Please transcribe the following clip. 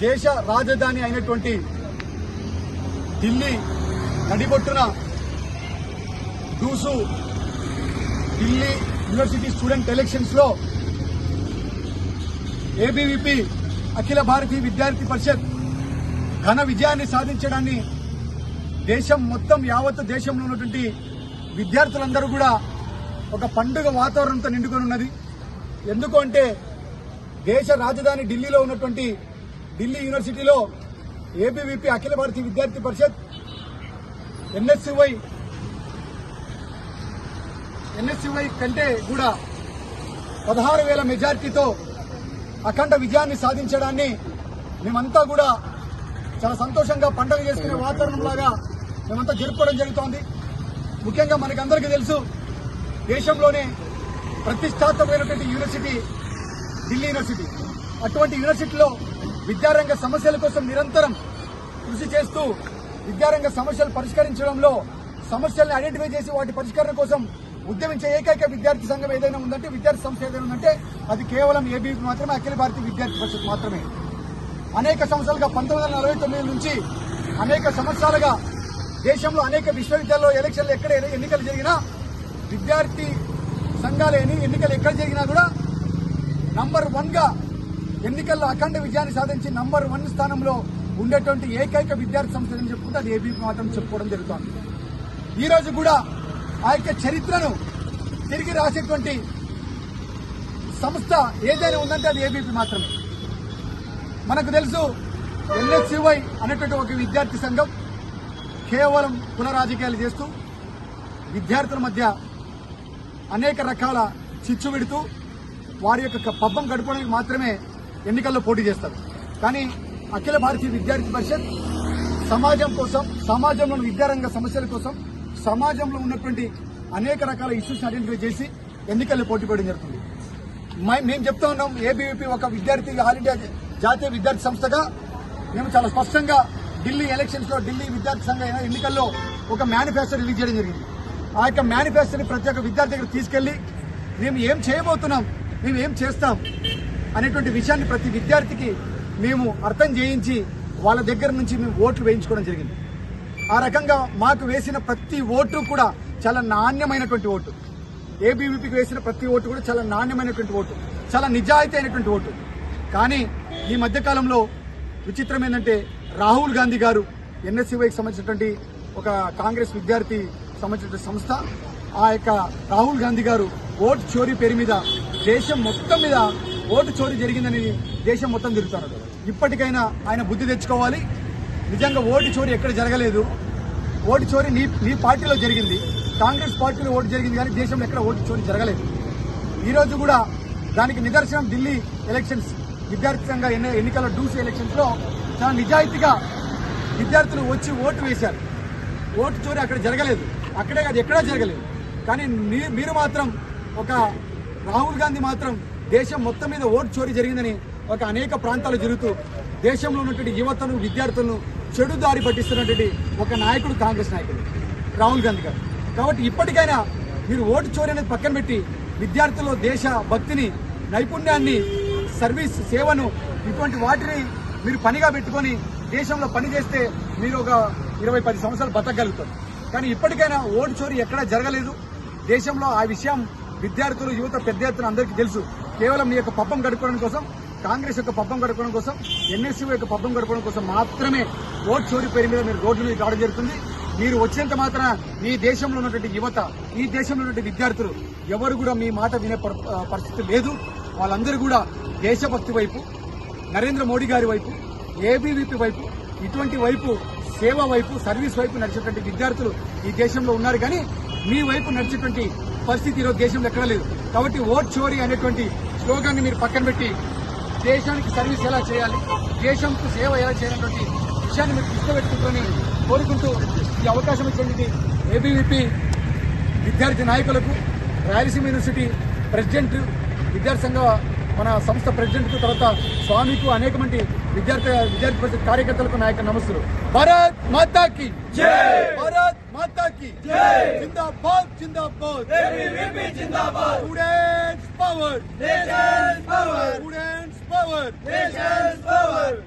దేశ రాజధాని అయినటువంటి ఢిల్లీ నడిబొట్టున డూసు ఢిల్లీ యూనివర్సిటీ స్టూడెంట్ ఎలక్షన్స్లో ఏబీవీపీ అఖిల భారతీయ విద్యార్థి పరిషత్ ఘన విజయాన్ని సాధించడాన్ని దేశం మొత్తం యావత్ దేశంలో ఉన్నటువంటి విద్యార్థులందరూ కూడా ఒక పండుగ వాతావరణంతో నిండుకొని ఉన్నది. ఎందుకు అంటే దేశ రాజధాని ఢిల్లీలో ఉన్నటువంటి ఢిల్లీ యూనివర్సిటీలో ఏబీవీపీ అఖిల భారతీయ విద్యార్థి పరిషత్ ఎన్ఎస్సివై ఎన్ఎస్సివై కంటే కూడా పదహారు వేల మెజార్టీతో అఖండ విజయాన్ని సాధించడాన్ని మేమంతా కూడా చాలా సంతోషంగా పండుగ చేసుకునే వాతావరణం లాగా మేమంతా జరుపుకోవడం జరుగుతోంది. ముఖ్యంగా మనకందరికీ తెలుసు దేశంలోనే ప్రతిష్టాత్మకమైనటువంటి యూనివర్సిటీ ఢిల్లీ యూనివర్సిటీ. అటువంటి యూనివర్సిటీలో విద్యారంగ సమస్యల కోసం నిరంతరం కృషి చేస్తూ విద్యారంగ సమస్యలు పరిష్కరించడంలో సమస్యల్ని ఐడెంటిఫై చేసి వాటి పరిష్కారం కోసం ఉద్యమించే ఏకైక విద్యార్థి సంఘం ఏదైనా ఉందంటే విద్యార్థి సంస్థ ఏదైనా ఉందంటే అది కేవలం ఏబీపీ మాత్రమే అఖిల భారతీయ విద్యార్థి పరిషత్ మాత్రమే. అనేక సంవత్సరాలుగా పంతొమ్మిది వందల తొమ్మిది నుంచి అనేక సంవత్సరాలుగా దేశంలో అనేక విశ్వవిద్యాలయాల్లో ఎలక్షన్లు ఎక్కడ ఎన్నికలు జరిగినా విద్యార్థి సంఘాలు ఎన్నికలు ఎక్కడ జరిగినా కూడా నంబర్ వన్గా ఎన్నికల్లో అఖండ విజయాన్ని సాధించి నంబర్ వన్ స్థానంలో ఉండేటువంటి ఏకైక విద్యార్థి సంస్థ అని చెప్పుకుంటే అది ఏబీపీ మాత్రం చెప్పుకోవడం జరుగుతోంది. ఈ రోజు కూడా ఆ యొక్క చరిత్రను తిరిగి రాసేటువంటి సంస్థ ఏదైనా ఉందంటే అది ఏబీపీ మాత్రమే. మనకు తెలుసు ఎన్ఎస్యువై అనేటువంటి ఒక విద్యార్థి సంఘం కేవలం కుల రాజకీయాలు చేస్తూ విద్యార్థుల మధ్య అనేక రకాల చిచ్చు పెడుతూ వారి యొక్క పబ్బం గడపడానికి మాత్రమే ఎన్నికల్లో పోటీ చేస్తారు. కానీ అఖిల భారతీయ విద్యార్థి పరిషత్ సమాజం కోసం సమాజంలోని విద్యారంగ సమస్యల కోసం సమాజంలో ఉన్నటువంటి అనేక రకాల ఇష్యూస్ ఐడెంటిఫై చేసి ఎన్నికల్లో పోటీ పడడం జరుగుతుంది. మేము చెప్తా ఉన్నాం ఏబీవీపీ ఒక విద్యార్థి ఆల్ ఇండియా జాతీయ విద్యార్థి సంస్థగా మేము చాలా స్పష్టంగా ఢిల్లీ ఎలక్షన్స్లో ఢిల్లీ విద్యార్థి సంఘ ఎన్నికల్లో ఒక మేనిఫెస్టో రిలీజ్ చేయడం జరిగింది. ఆ యొక్క మేనిఫెస్టోని ప్రతి ఒక్క విద్యార్థి దగ్గర తీసుకెళ్ళి మేము ఏం చేయబోతున్నాం మేము ఏం చేస్తాం అనేటువంటి విషయాన్ని ప్రతి విద్యార్థికి మేము అర్థం చేయించి వాళ్ళ దగ్గర నుంచి మేము ఓట్లు వేయించుకోవడం జరిగింది. ఆ రకంగా మాకు వేసిన ప్రతి ఓటు కూడా చాలా నాణ్యమైనటువంటి ఓటు. ఏబీవీపీకి వేసిన ప్రతి ఓటు కూడా చాలా నాణ్యమైనటువంటి ఓటు. చాలా నిజాయితీ అయినటువంటి ఓటు. కానీ ఈ మధ్యకాలంలో విచిత్రం ఏంటంటే రాహుల్ గాంధీ గారు ఎన్ఎస్సీవైకి సంబంధించినటువంటి ఒక కాంగ్రెస్ విద్యార్థి సంబంధించిన సంస్థ ఆ యొక్క రాహుల్ గాంధీ గారు ఓటు చోరీ పేరు మీద దేశం మొత్తం మీద ఓటు చోరీ జరిగిందని దేశం మొత్తం తిరుగుతున్నారు ఇప్పటికైనా ఆయన బుద్ధి తెచ్చుకోవాలి. నిజంగా ఓటు చోరీ ఎక్కడ జరగలేదు. ఓటు చోరీ నీ నీ పార్టీలో జరిగింది. కాంగ్రెస్ పార్టీలో ఓటు జరిగింది కానీ దేశంలో ఎక్కడ ఓటు చోరీ జరగలేదు. ఈరోజు కూడా దానికి నిదర్శనం ఢిల్లీ ఎలక్షన్స్. విద్యార్థి సంఘ ఎన్ని- ఎన్నికల డూస్ ఎలక్షన్స్లో చాలా నిజాయితీగా విద్యార్థులు వచ్చి ఓటు వేశారు. ఓటు చోరీ అక్కడ జరగలేదు. అక్కడే కాదు ఎక్కడా జరగలేదు. కానీ మీరు మాత్రం ఒక రాహుల్ గాంధీ మాత్రం దేశం మొత్తం మీద ఓటు చోరీ జరిగిందని ఒక అనేక ప్రాంతాలు జరుగుతూ దేశంలో ఉన్నటువంటి యువతను విద్యార్థులను చెడు దారి పట్టిస్తున్నటువంటి ఒక నాయకుడు కాంగ్రెస్ నాయకుడు రాహుల్ గాంధీ గారు. కాబట్టి ఇప్పటికైనా మీరు ఓటు చోరీ అనేది పక్కన పెట్టి విద్యార్థుల్లో దేశ భక్తిని నైపుణ్యాన్ని సర్వీస్ సేవను ఇటువంటి వాటిని మీరు పనిగా పెట్టుకొని దేశంలో పని చేస్తే మీరు ఒక ఇరవై పది సంవత్సరాలు బతకగలుగుతారు. కానీ ఇప్పటికైనా ఓటు చోరీ ఎక్కడా జరగలేదు. దేశంలో ఆ విషయం విద్యార్థులు యువత పెద్ద ఎత్తున అందరికీ తెలుసు. కేవలం మీ యొక్క పబ్బం గడుపుకోవడం కోసం కాంగ్రెస్ యొక్క పబ్బం గడపడం కోసం ఎన్ఎస్సీ యొక్క పబ్బం గడపడం కోసం మాత్రమే ఓట్ చోరీ పేరు మీద మీరు రోడ్డు మీద రావడం జరుగుతుంది. మీరు వచ్చినంత మాత్రం ఈ దేశంలో ఉన్నటువంటి యువత ఈ దేశంలో ఉన్నటువంటి విద్యార్థులు ఎవరు కూడా మీ మాట వినే పరిస్థితి లేదు. వాళ్ళందరూ కూడా దేశభక్తి వైపు నరేంద్ర మోడీ గారి వైపు ఏబీవీపీ వైపు ఇటువంటి వైపు సేవ వైపు సర్వీస్ వైపు నడిచేటువంటి విద్యార్థులు ఈ దేశంలో ఉన్నారు. కానీ మీ వైపు నడిచేటువంటి పరిస్థితి ఈరోజు దేశంలో ఎక్కడా లేదు. కాబట్టి ఓట్ చోరీ అనేటువంటి స్లోగాన్ని మీరు పక్కన పెట్టి దేశానికి సర్వీస్ ఎలా చేయాలి దేశంకు సేవ ఎలా చేయాలనేటువంటి విషయాన్ని మీరు దృష్టిలో కోరుకుంటూ ఈ అవకాశం ఇచ్చేది ఏబీవీపీ విద్యార్థి నాయకులకు రాయలసీమ యూనివర్సిటీ ప్రెసిడెంట్ విద్యార్థి సంఘ మన సంస్థ ప్రెసిడెంట్కు తర్వాత స్వామికు అనేక మంది విద్యార్థి విద్యార్థి పరిషత్ కార్యకర్తలకు నాయక నమస్సులు. భారత్ మాతాకి భారత్ మాతాకి జిందాబాద్! Jindabad! ABVP Jindabad! Students power! Nation's power! Students power! Nation's power!